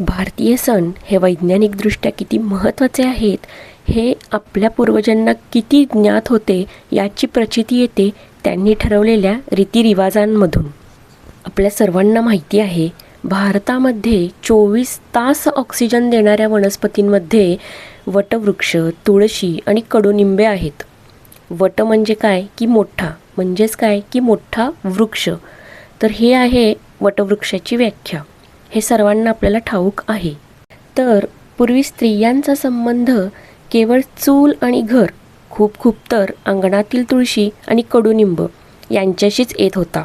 भारतीय सण हे वैज्ञानिकदृष्ट्या किती महत्त्वाचे आहेत हे आपल्या पूर्वजांना किती ज्ञात होते याची प्रचिती येते त्यांनी ठरवलेल्या रीतिरिवाजांमधून. आपल्या सर्वांना माहिती आहे भारतामध्ये चोवीस तास ऑक्सिजन देणाऱ्या वनस्पतींमध्ये वटवृक्ष तुळशी आणि कडुनिंबे आहेत. वट म्हणजे काय की मोठा म्हणजेच काय की मोठा वृक्ष? तर हे आहे वटवृक्षाची व्याख्या. हे सर्वांना आपल्याला ठाऊक आहे. तर पूर्वी स्त्रियांचा संबंध केवळ चूल आणि घर खूप खूप तर अंगणातील तुळशी आणि कडुनिंब यांच्याशीच येत होता.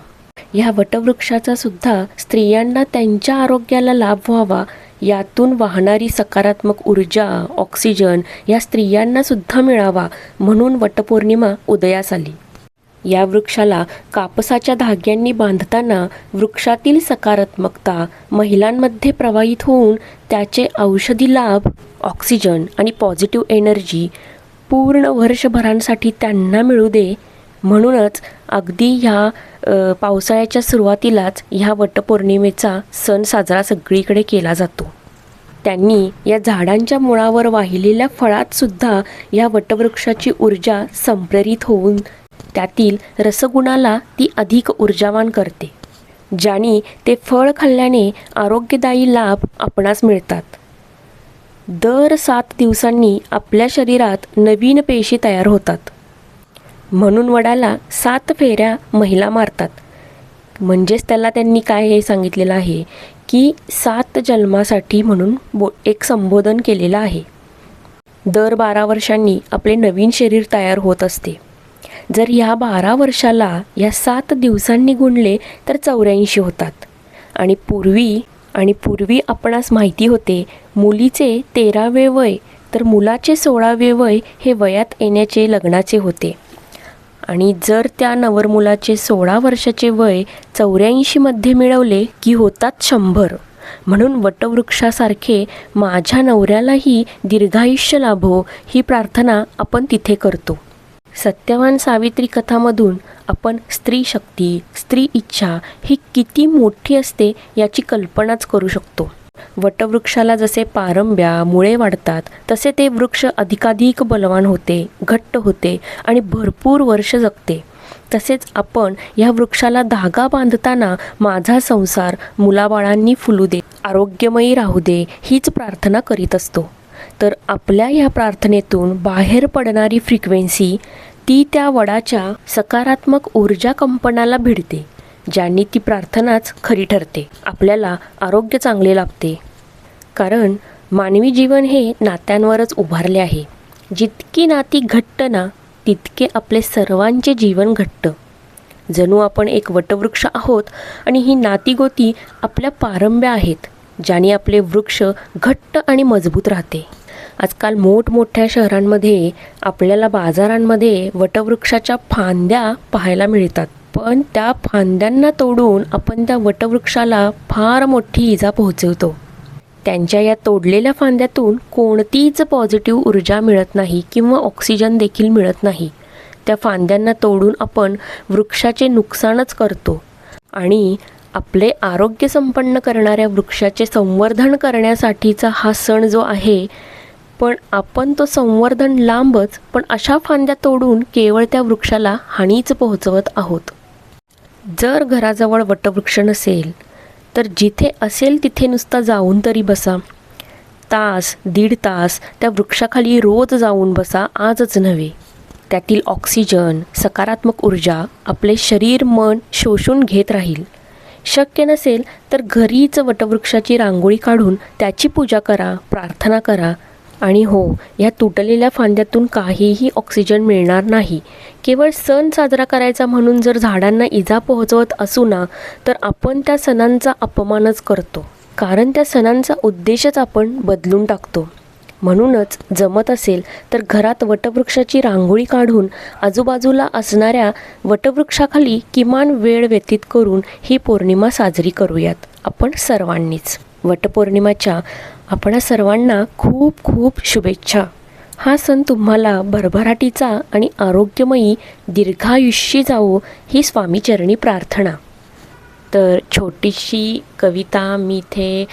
ह्या वटवृक्षाचा सुद्धा स्त्रियांना त्यांच्या आरोग्याला लाभ व्हावा यातून वाहणारी सकारात्मक ऊर्जा ऑक्सिजन या स्त्रियांना सुद्धा मिळावा म्हणून वटपौर्णिमा उदयास आली. या वृक्षाला कापसाच्या धाग्यांनी बांधताना वृक्षातील सकारात्मकता महिलांमध्ये प्रवाहित होऊन त्याचे औषधी लाभ ऑक्सिजन आणि पॉझिटिव्ह एनर्जी पूर्ण वर्षभरांसाठी त्यांना मिळू दे. म्हणूनच अगदी ह्या पावसाळ्याच्या सुरुवातीलाच ह्या वटपौर्णिमेचा सण साजरा सगळीकडे केला जातो. त्यांनी या झाडांच्या मुळावर वाहिलेल्या फळातसुद्धा या वटवृक्षाची ऊर्जा संप्रेरित होऊन त्यातील रसगुणाला ती अधिक ऊर्जावान करते ज्याने ते फळ खाल्ल्याने आरोग्यदायी लाभ आपणास मिळतात. दर सात दिवसांनी आपल्या शरीरात नवीन पेशी तयार होतात. म्हणून वडाला सात फेऱ्या महिला मारतात. म्हणजेच त्याला त्यांनी काय हे सांगितलेलं आहे? की सात जन्मासाठी म्हणून बो एक संबोधन केलेलं आहे. दर बारा वर्षांनी आपले नवीन शरीर तयार होत असते. जर ह्या बारा वर्षाला या सात दिवसांनी गुणले तर चौऱ्याऐंशी होतात. आणि पूर्वी आणि पूर्वी आपणास माहिती होते मुलीचे तेरावे वय तर मुलाचे सोळावे वय हे वयात येण्याचे लग्नाचे होते. आणि जर त्या नवरमुलाचे सोळा वर्षाचे वय चौऱ्याऐंशीमध्ये मिळवले की होतात शंभर. म्हणून वटवृक्षासारखे माझ्या नवऱ्यालाही दीर्घायुष्य लाभो ही प्रार्थना आपण तिथे करतो. सत्यवान सावित्री कथामधून आपण स्त्री शक्ती स्त्री इच्छा ही किती मोठी असते याची कल्पनाच करू शकतो. वटवृक्षाला जसे पारंब्या मुळे वाढतात तसे ते वृक्ष अधिकाधिक बलवान होते घट्ट होते आणि भरपूर वर्ष जगते. तसेच आपण या वृक्षाला धागा बांधताना माझा संसार मुलाबाळांनी फुलू दे आरोग्यमयी राहू दे हीच प्रार्थना करीत असतो. तर आपल्या या प्रार्थनेतून बाहेर पडणारी फ्रिक्वेन्सी ती त्या वडाच्या सकारात्मक ऊर्जा कंपनाला भिडते ज्यांनी ती प्रार्थनाच खरी ठरते. आपल्याला आरोग्य चांगले लाभते. कारण मानवी जीवन हे नात्यांवरच उभारले आहे. जितकी नाती घट्ट ना तितके आपले सर्वांचे जीवन घट्ट. जणू आपण एक वटवृक्ष आहोत आणि ही नातीगोती आपल्या पारंब्या आहेत ज्याने आपले वृक्ष घट्ट आणि मजबूत राहते. आजकाल मोठमोठ्या शहरांमध्ये आपल्याला बाजारांमध्ये वटवृक्षाच्या फांद्या पाहायला मिळतात. पण त्या फांद्यांना तोडून आपण त्या वटवृक्षाला फार मोठी इजा पोहोचवतो. त्यांच्या या तोडलेल्या फांद्यातून कोणतीच पॉझिटिव्ह ऊर्जा मिळत नाही किंवा ऑक्सिजन देखील मिळत नाही. त्या फांद्यांना तोडून आपण वृक्षाचे नुकसानच करतो. आणि आपले आरोग्य संपन्न करणाऱ्या वृक्षाचे संवर्धन करण्यासाठीचा हा सण जो आहे पण आपण तो संवर्धन लांबच पण अशा फांद्या तोडून केवळ त्या वृक्षाला हानीच पोहोचवत आहोत. जर घराजवळ वटवृक्ष नसेल तर जिथे असेल तिथे नुसता जाऊन तरी बसा. तास दीड तास त्या वृक्षाखाली रोज जाऊन बसा आजच नव्हे. त्यातील ऑक्सिजन सकारात्मक ऊर्जा आपले शरीर मन शोषून घेत राहील. शक्य नसेल तर घरीच वटवृक्षाची रांगोळी काढून त्याची पूजा करा प्रार्थना करा आणि हो या तुटलेल्या फांद्यातून काहीही ऑक्सिजन मिळणार नाही. केवळ सण साजरा करायचा म्हणून जर झाडांना इजा पोहोचवत असू ना तर आपण त्या सणांचा अपमानच करतो. कारण त्या सणांचा उद्देशच आपण बदलून टाकतो. म्हणूनच जमत असेल तर घरात वटवृक्षाची रांगोळी काढून आजूबाजूला असणाऱ्या वटवृक्षाखाली किमान वेळ व्यतीत करून ही पौर्णिमा साजरी करूयात. आपण सर्वांनीच. वटपौर्णिमाच्या आपणा सर्वांना खूप खूप शुभेच्छा. हा सण तुम्हाला भरभराटीचा आणि आरोग्यमयी दीर्घायुष्यी जावो ही स्वामीचरणी प्रार्थना. तर छोटीशी कविता मी इथे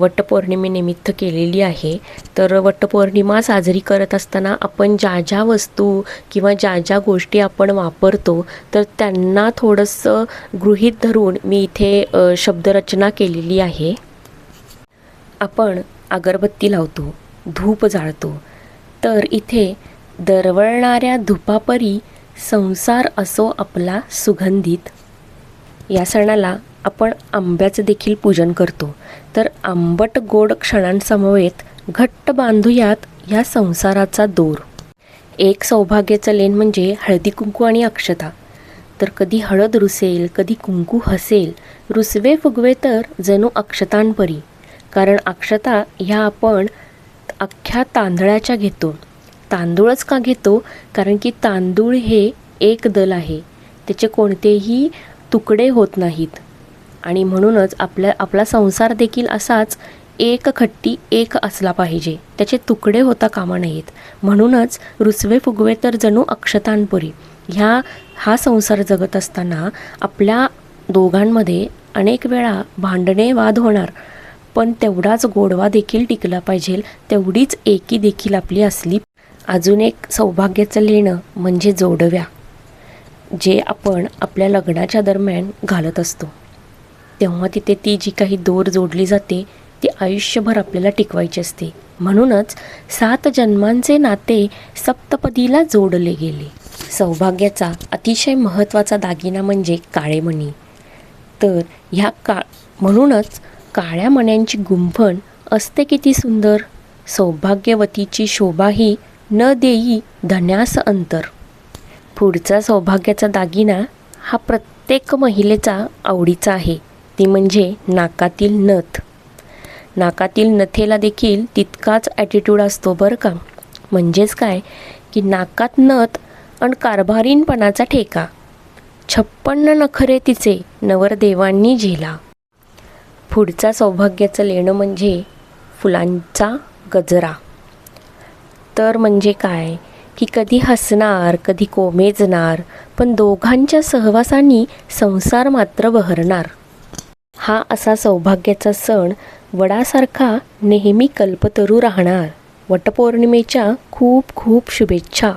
वटपौर्णिमेनिमित्त केलेली आहे. तर वटपौर्णिमा साजरी करत असताना आपण ज्या ज्या वस्तू किंवा ज्या ज्या गोष्टी आपण वापरतो तर त्यांना थोडंसं गृहीत धरून मी इथे शब्दरचना केलेली आहे. आपण अगरबत्ती लावतो धूप जाळतो तर इथे दरवळणाऱ्या धुपापरी संसार असो आपला सुगंधित. या सणाला आपण आंब्याचं देखील पूजन करतो. तर आंबट गोड क्षणांसमवेत घट्ट बांधूयात ह्या संसाराचा दोर. एक सौभाग्याचं लेन म्हणजे हळदी कुंकू आणि अक्षता. तर कधी हळद रुसेल कधी कुंकू हसेल रुसवे फुगवे तर जणू अक्षतांपरी. कारण अक्षता ह्या आपण अख्ख्या तांदळाच्या घेतो. तांदूळच का घेतो? कारण की तांदूळ हे एक दल आहे. त्याचे कोणतेही तुकडे होत नाहीत. आणि म्हणूनच आपल्या आपला संसार देखील असाच एक खट्टी एक असला पाहिजे. त्याचे तुकडे होता कामा नयेत. म्हणूनच रुसवे फुगवे तर जणू अक्षतांपुरी. ह्या हा संसार जगत असताना आपल्या दोघांमध्ये अनेक वेळा भांडणे वाद होणार. पण तेवढाच गोडवा देखील टिकला पाहिजे तेवढीच एकी देखील आपली असली. अजून एक सौभाग्याचं लेणं म्हणजे जोडव्या जे आपण आपल्या लग्नाच्या दरम्यान घालत असतो. तेव्हा तिथे ती जी काही दोर जोडली जाते ती आयुष्यभर आपल्याला टिकवायची असते. म्हणूनच सात जन्मांचे नाते सप्तपदीला जोडले गेले. सौभाग्याचा अतिशय महत्त्वाचा दागिना म्हणजे काळेमणी. तर ह्या का म्हणूनच काळ्या मण्यांची गुंफण असते किती सुंदर. सौभाग्यवतीची शोभाही न देई धन्यास अंतर. पुढचा सौभाग्याचा दागिना हा प्रत्येक महिलेचा आवडीचा आहे. ती म्हणजे नाकातील नथ. नाकातील नथेला देखील तितकाच ॲटिट्यूड असतो बरं का? म्हणजेच काय? की नाकात नथ आणि कारभारीनपणाचा ठेका. छप्पन्न नखरे तिचे नवरदेवांनी झेला. पुढचा सौभाग्याचं लेणं म्हणजे फुलांचा गजरा. तर म्हणजे काय? की कधी हसणार कधी कोमेजणार पण दोघांच्या सहवासाने संसार मात्र बहरणार. हा असा सौभाग्याचा सण वडासारखा नेहमी कल्पतरू राहणार. वटपौर्णिमेच्या खूप खूप शुभेच्छा.